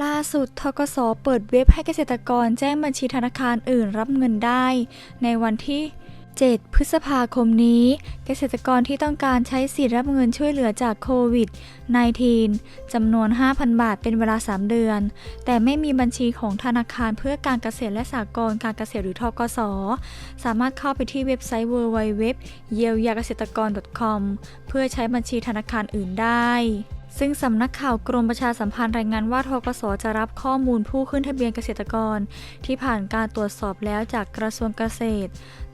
ล่าสุดทกสเปิดเว็บให้เกษตรกรแจ้งบัญชีธนาคารอื่นรับเงินได้ ในวันที่ 7 พฤษภาคมนี้ เกษตรกรที่ต้องการใช้สิทธิ์รับเงินช่วยเหลือจากโควิด -19 จำนวน 5,000 บาทเป็นเวลา 3 เดือน แต่ไม่มีบัญชีของธนาคารเพื่อการเกษตรและสหกรณ์การเกษตรหรือทกส สามารถเข้าไปที่เว็บไซต์ www เยียวยาเกษตรกร .com เพื่อใช้บัญชีธนาคารอื่นได้ ซึ่งสำนักข่าวกรมประชาสัมพันธ์รายงานว่าทกสจะรับข้อมูลผู้ขึ้นทะเบียนเกษตรกร ที่ผ่านการตรวจสอบแล้วจากกระทรวงเกษตร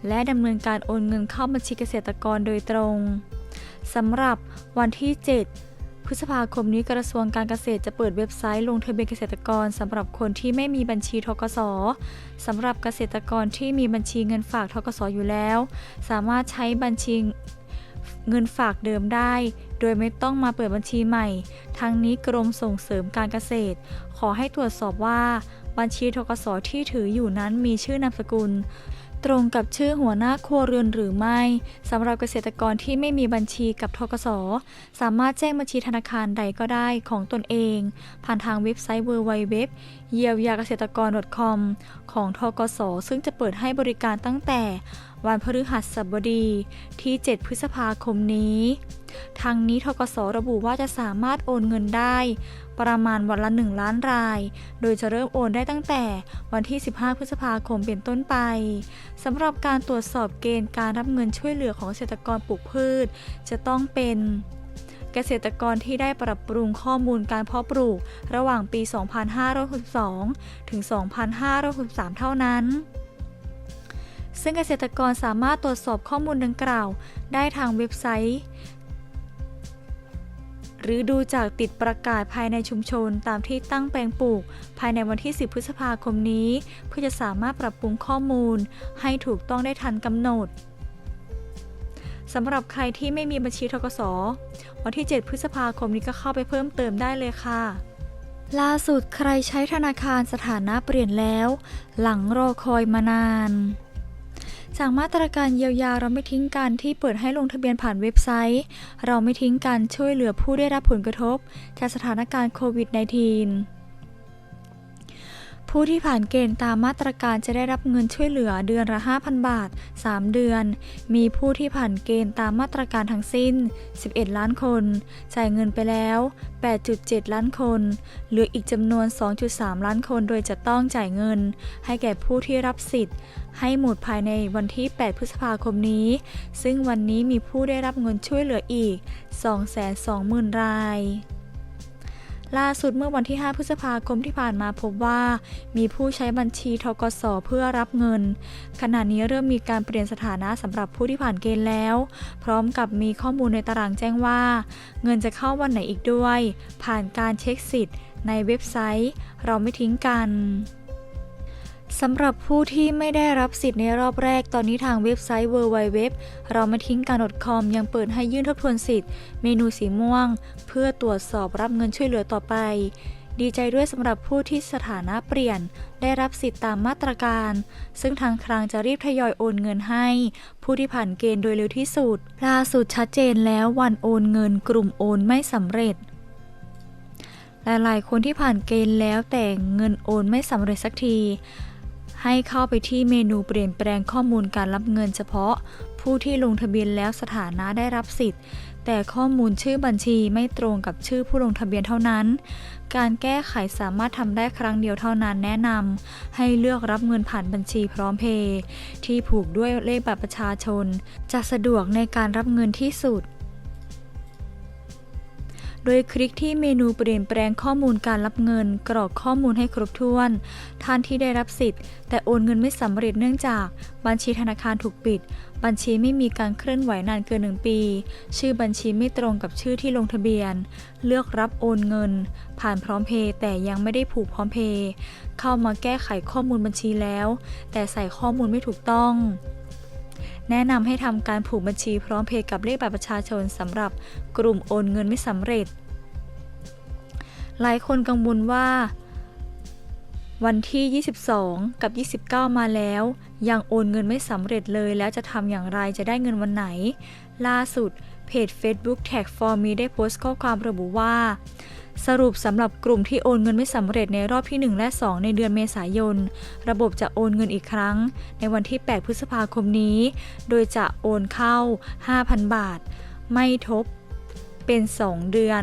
และดำเนินการโอนเงินเข้าบัญชีเกษตรกรโดยตรงสำหรับวันที่ 7 พฤษภาคมนี้กระทรวงการเกษตรจะเปิดเว็บไซต์ลงทะเบียนเกษตรกรสำหรับคนที่ไม่มีบัญชีทกสสำหรับเกษตรกรที่มีบัญชีเงินฝากทกสอยู่แล้ว สามารถใช้บัญชี เงินฝากเดิมได้ โดยไม่ต้องมาเปิดบัญชีใหม่ ทั้งนี้กรมส่งเสริมการเกษตร ขอให้ตรวจสอบว่า บัญชีทกสที่ถืออยู่นั้นมีชื่อนามสกุล ตรงกับชื่อหัวหน้าครัวเรือนหรือไม่สำหรับเกษตรกรที่ไม่มีบัญชีกับทกสสามารถแจ้งบัญชีธนาคารใดก็ได้ของตนเอง ผ่านทางเว็บไซต์ www เยียวยาเกษตรกร .com ของทกสซึ่งจะเปิดให้บริการตั้งแต่วันพฤหัสบดีที่ 7 พฤษภาคมนี้ทางนี้ทกสระบุว่าจะสามารถโอนเงินได้ ประมาณวันละ 1 ล้านราย โดยจะเริ่มโอนได้ตั้งแต่วันที่ 15 พฤษภาคมเป็นต้นไปสำหรับการตรวจสอบเกณฑ์การรับเงินช่วยเหลือของเกษตรกรปลูกพืช จะต้องเป็นเกษตรกรที่ได้ปรับปรุงข้อมูลการเพาะปลูก ระหว่างปี 2562 ถึง 2563 เท่านั้น ซึ่งเกษตรกรสามารถตรวจสอบข้อมูลดังกล่าว ได้ทางเว็บไซต์ หรือดูจากติดประกาศภายในชุมชนตามที่ตั้งแปลงปลูก ภายในวันที่ 10 พฤษภาคมนี้ เพื่อจะสามารถปรับปรุงข้อมูล ให้ถูกต้องได้ทันกำหนดสำหรับใครที่ไม่มีบัญชีทกส วันที่ 7 พฤษภาคมนี้ก็เข้าไปเพิ่มเติมได้เลยค่ะล่าสุดใครใช้ธนาคารสถานะเปลี่ยนแล้ว หลังรอคอยมานาน จากมาตรการเยียวยาเราไม่ทิ้งกันที่เปิดให้ลงทะเบียนผ่านเว็บไซต์ เราไม่ทิ้งกันช่วยเหลือผู้ได้รับผลกระทบจากสถานการณ์โควิด -19 ผู้ที่ผ่านเกณฑ์ตามมาตรการจะได้รับเงินช่วยเหลือเดือนละ 5,000 บาท 3 เดือน มีผู้ที่ผ่านเกณฑ์ตามมาตรการทั้งสิ้น 11 ล้านคน จ่ายเงินไปแล้ว 8.7 ล้านคน เหลืออีกจำนวน 2.3 ล้านคน โดยจะต้องจ่ายเงิน ให้แก่ผู้ที่รับสิทธิ์ ให้หมดภายในวันที่ 8 พฤษภาคมนี้ ซึ่งวันนี้มีผู้ได้รับเงินช่วยเหลืออีก 220,000 ราย ล่าสุดเมื่อวันที่ 5 พฤษภาคมที่ผ่านมาพบว่า มีผู้ใช้บัญชีทกสเพื่อรับเงิน ขณะนี้เริ่มมีการเปลี่ยนสถานะสำหรับผู้ที่ผ่านเกณฑ์แล้ว พร้อมกับมีข้อมูลในตารางแจ้งว่า เงินจะเข้าวันไหนอีกด้วย ผ่านการเช็คสิทธิ์ ในเว็บไซต์ เราไม่ทิ้งกัน สำหรับผู้ที่ไม่ได้รับสิทธิ์ในรอบแรกตอนนี้ทางเว็บไซต์ www เราไม่ทิ้งการ .com ยังเปิดให้ยื่นทบทวนสิทธิ์ เมนูสีม่วง เพื่อตรวจสอบรับเงินช่วยเหลือต่อไป ดีใจด้วยสำหรับผู้ที่สถานะเปลี่ยน ได้รับสิทธิ์ตามมาตรการ ซึ่งทางคลังจะรีบทยอยโอนเงินให้ ผู้ที่ผ่านเกณฑ์โดยเร็วที่สุดล่าสุดชัดเจนแล้ววันโอนเงินกลุ่มโอนไม่สำเร็จหลายๆ คนที่ผ่านเกณฑ์แล้วแต่เงินโอนไม่สำเร็จสักที ให้เข้าไปที่เมนูเปลี่ยนแปลงข้อมูลการรับเงินเฉพาะ ผู้ที่ลงทะเบียนแล้วสถานะได้รับสิทธิ์ แต่ข้อมูลชื่อบัญชีไม่ตรงกับชื่อผู้ลงทะเบียนเท่านั้น การแก้ไขสามารถทำได้ครั้งเดียวเท่านั้นแนะนำให้เลือกรับเงินผ่านบัญชีพร้อมเพย์ที่ผูกด้วยเลขบัตรประชาชน จะสะดวกในการรับเงินที่สุด โดยคลิกที่เมนูเปลี่ยนแปลงข้อมูลการรับเงิน กรอกข้อมูลให้ครบถ้วน ท่านที่ได้รับสิทธิ์ แต่โอนเงินไม่สำเร็จเนื่องจาก บัญชีธนาคารถูกปิด บัญชีไม่มีการเคลื่อนไหวนานเกิน 1 ปี ชื่อบัญชีไม่ตรงกับชื่อที่ลงทะเบียน เลือกรับโอนเงิน ผ่านพร้อมเพย์แต่ยังไม่ได้ผูกพร้อมเพย์เข้ามาแก้ไขข้อมูลบัญชีแล้ว แต่ใส่ข้อมูลไม่ถูกต้อง แนะนำให้ทำการผูกบัญชีพร้อมเพย์กับเลขบัตรประชาชนสำหรับกลุ่มโอนเงินไม่สำเร็จ หลายคนกังวลว่า วันที่ 22 กับ 29 มาแล้ว ยังโอนเงินไม่สำเร็จเลยแล้วจะทำอย่างไรจะได้เงินวันไหน ล่าสุด เพจ Facebook Tag for Me ได้โพสต์ข้อความระบุว่า สรุปสำหรับกลุ่มที่โอนเงินไม่สำเร็จในรอบที่ 1 และ 2 ในเดือนเมษายน ระบบจะโอนเงินอีกครั้ง ในวันที่ 8 พฤษภาคมนี้ โดยจะโอนเข้า 5,000 บาท ไม่ทบ เป็น 2 เดือน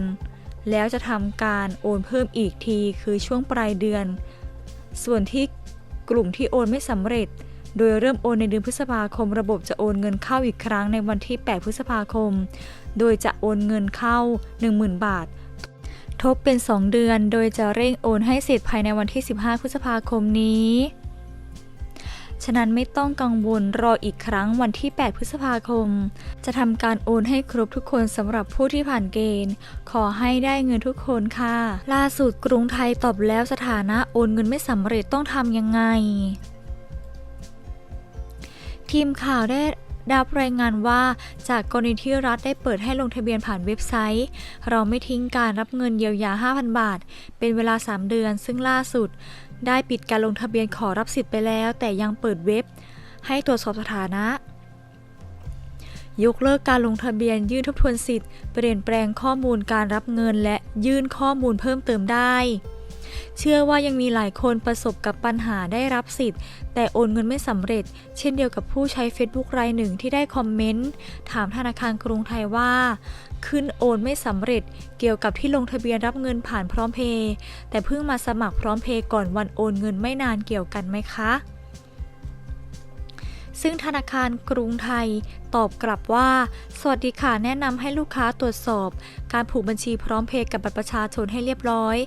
แล้วจะทำการโอนเพิ่มอีกทีคือช่วงปลายเดือน ส่วนที่กลุ่มที่โอนไม่สำเร็จ โดยเริ่มโอนในเดือนพฤษภาคม ระบบจะโอนเงินเข้าอีกครั้งในวันที่ 8 พฤษภาคม โดยจะโอนเงินเข้า 10,000 บาท ทบเป็น 2 เดือน โดยจะเร่งโอนให้เสร็จภายในวันที่ 15 พฤษภาคมนี้ ฉะนั้นไม่ต้องกังวลรออีกครั้งวันที่ 8 พฤษภาคม จะทำการโอนให้ครบทุกคนสำหรับผู้ที่ผ่านเกณฑ์ ขอให้ได้เงินทุกคนค่ะ ล่าสุดกรุงไทยตอบแล้วสถานะโอนเงินไม่สำเร็จต้องทำยังไง ทีมข่าวได้รับรายงานว่าจากกรณีที่รัฐได้เปิดให้ลงทะเบียนผ่านเว็บไซต์ เราไม่ทิ้งการรับเงินเยียวยา 5,000 บาท เป็นเวลา 3 เดือน ซึ่งล่าสุด ได้ปิดการลงทะเบียนขอรับสิทธิ์ไปแล้ว แต่ยังเปิดเว็บ ให้ตรวจสอบสถานะ ยกเลิกการลงทะเบียนยื่นทบทวนสิทธิ์ เปลี่ยนแปลงข้อมูลการรับเงินและยื่นข้อมูลเพิ่มเติมได้ เชื่อว่ายังมีหลายคนประสบกับปัญหาได้รับสิทธิ์ แต่โอนเงินไม่สำเร็จ เช่นเดียวกับผู้ใช้ Facebook รายหนึ่งที่ได้คอมเมนต์ ถามธนาคารกรุงไทยว่า ขึ้นโอนไม่สำเร็จ เกี่ยวกับที่ลงทะเบียนรับเงินผ่านพร้อมเพย์แต่เพิ่งมาสมัครพร้อมเพย์ก่อนวันโอนเงินไม่นานเกี่ยวกันไหมคะซึ่งธนาคารกรุงไทยตอบกลับว่า สวัสดีค่ะแนะนำให้ลูกค้าตรวจสอบ การผูกบัญชีพร้อมเพย์กับบัตรประชาชนให้เรียบร้อย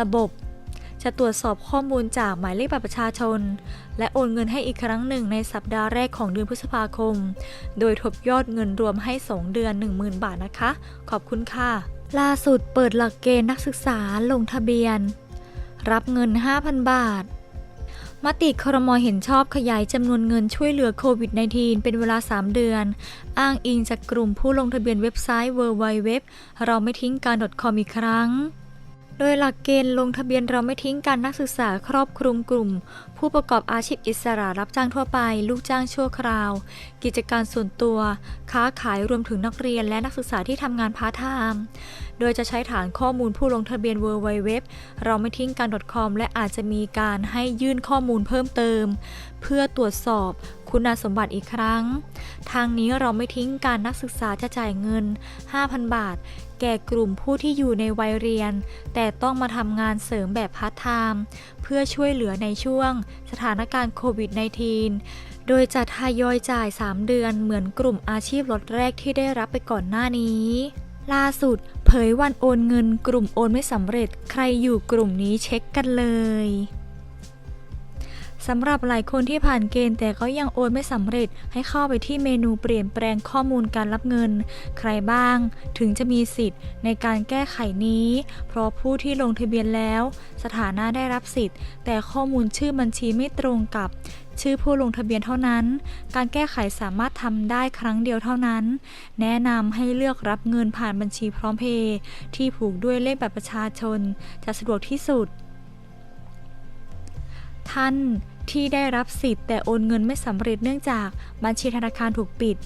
ระบบ จะตรวจสอบข้อมูลจากหมายเลขบัตรประชาชน และโอนเงินให้อีกครั้งหนึ่งในสัปดาห์แรกของเดือนพฤษภาคม โดยทบยอดเงินรวมให้ 2 เดือน 10,000 บาทนะคะ ขอบคุณค่ะ ล่าสุดเปิดหลักเกณฑ์นักศึกษาลงทะเบียน รับเงิน 5,000 บาทมติครมเห็นชอบขยายจำนวนเงินช่วยเหลือโควิด -19 เป็นเวลา 3 เดือน อ้างอิงจากกลุ่มผู้ลงทะเบียนเว็บไซต์ www เราไม่ทิ้งการ .com อีกครั้ง โดยหลักเกณฑ์ลงทะเบียนเราไม่ทิ้งการนักศึกษาครอบคลุมกลุ่ม ผู้ประกอบอาชีพอิสระรับจ้างทั่วไป ลูกจ้างชั่วคราว กิจการส่วนตัว ค้าขายรวมถึงนักเรียนและนักศึกษาที่ทำงานพาร์ทไทม์โดยจะใช้ฐานข้อมูลผู้ลงทะเบียน www เราไม่ทิ้งการ .com และอาจจะมีการให้ยื่นข้อมูลเพิ่มเติม เพื่อตรวจสอบคุณสมบัติอีกครั้ง ทางนี้เราไม่ทิ้งการนักศึกษาจะจ่ายเงิน 5,000 บาท แก่กลุ่มผู้ที่อยู่ในวัยเรียน แต่ต้องมาทำงานเสริมแบบพาร์ทไทม์เพื่อช่วยเหลือในช่วง สถานการณ์โควิด -19 โดยจะทยอยจ่าย 3 เดือนเหมือนกลุ่มอาชีพลดแรกที่ได้รับไปก่อนหน้านี้ล่าสุด เผยวันโอนเงินกลุ่มโอนไม่สำเร็จ ใครอยู่กลุ่มนี้เช็คกันเลย สำหรับหลายคนที่ผ่านเกณฑ์แต่ก็ยังโอนไม่สำเร็จ ให้เข้าไปที่เมนูเปลี่ยนแปลงข้อมูลการรับเงิน ใครบ้าง ถึงจะมีสิทธิ์ในการแก้ไขนี้ เพราะผู้ที่ลงทะเบียนแล้ว สถานะได้รับสิทธิ์ แต่ข้อมูลชื่อบัญชีไม่ตรงกับชื่อผู้ลงทะเบียนเท่านั้น การแก้ไขสามารถทำได้ครั้งเดียวเท่านั้น แนะนำให้เลือกรับเงินผ่านบัญชีพร้อมเพย์ที่ผูกด้วยเลขบัตรประชาชน จะสะดวกที่สุด ท่านที่ได้รับสิทธิ์แต่โอนเงินไม่สำเร็จเนื่องจากบัญชีธนาคารถูกปิด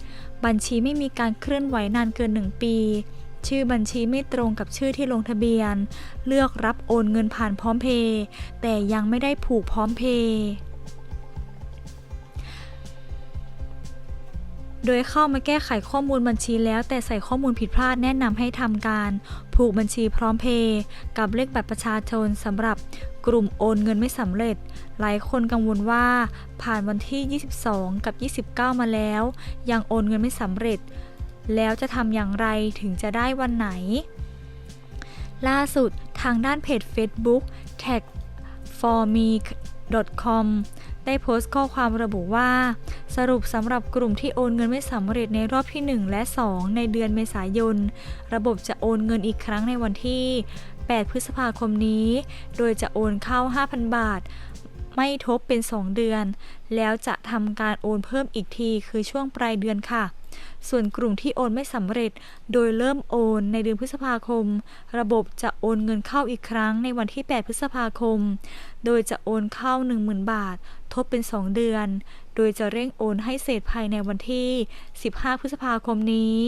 บัญชีไม่มีการเคลื่อนไหวนานเกิน 1 ปี ชื่อบัญชีไม่ตรงกับชื่อที่ลงทะเบียน เลือกรับโอนเงินผ่านพร้อมเพย์แต่ยังไม่ได้ผูกพร้อมเพย์โดยเข้ามาแก้ไขข้อมูลบัญชีแล้วแต่ใส่ข้อมูลผิดพลาดแนะนำให้ทำการ ผูกบัญชีพร้อมเพย์กับเลขบัตรประชาชนสำหรับ กลุ่มโอนเงินไม่สำเร็จ หลายคนกังวลว่า ผ่านวันที่ 22 กับ 29 มาแล้ว ยังโอนเงินไม่สำเร็จ แล้วจะทำอย่างไรถึงจะได้วันไหน ล่าสุดทางด้านเพจ Facebook tag for me com ได้โพสต์ข้อความระบุว่า สรุปสำหรับกลุ่มที่โอนเงินไม่สำเร็จในรอบที่ 1 และ 2 ในเดือนเมษายน ระบบจะโอนเงินอีกครั้งในวันที่ 8 พฤษภาคมนี้ โดยจะโอนเข้า 5,000 บาท ไม่ทบเป็น 2 เดือน แล้วจะทำการโอนเพิ่มอีกทีคือช่วงปลายเดือนค่ะ ส่วนกลุ่มที่โอนไม่สำเร็จ โดยเริ่มโอนในเดือนพฤษภาคม ระบบจะโอนเงินเข้าอีกครั้งในวันที่ 8 พฤษภาคม โดยจะโอนเข้า 10,000 บาท ทบเป็น 2 เดือน โดยจะเร่งโอนให้เสร็จภายในวันที่ 15 พฤษภาคมนี้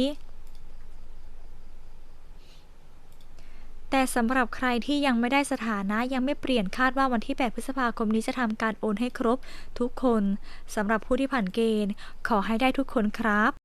แต่สำหรับใครที่ยังไม่ได้สถานะยังไม่เปลี่ยนคาดว่าวันที่ 8 พฤษภาคมนี้จะทำการโอนให้ครบทุกคนสำหรับผู้ที่ผ่านเกณฑ์ ขอให้ได้ทุกคนครับ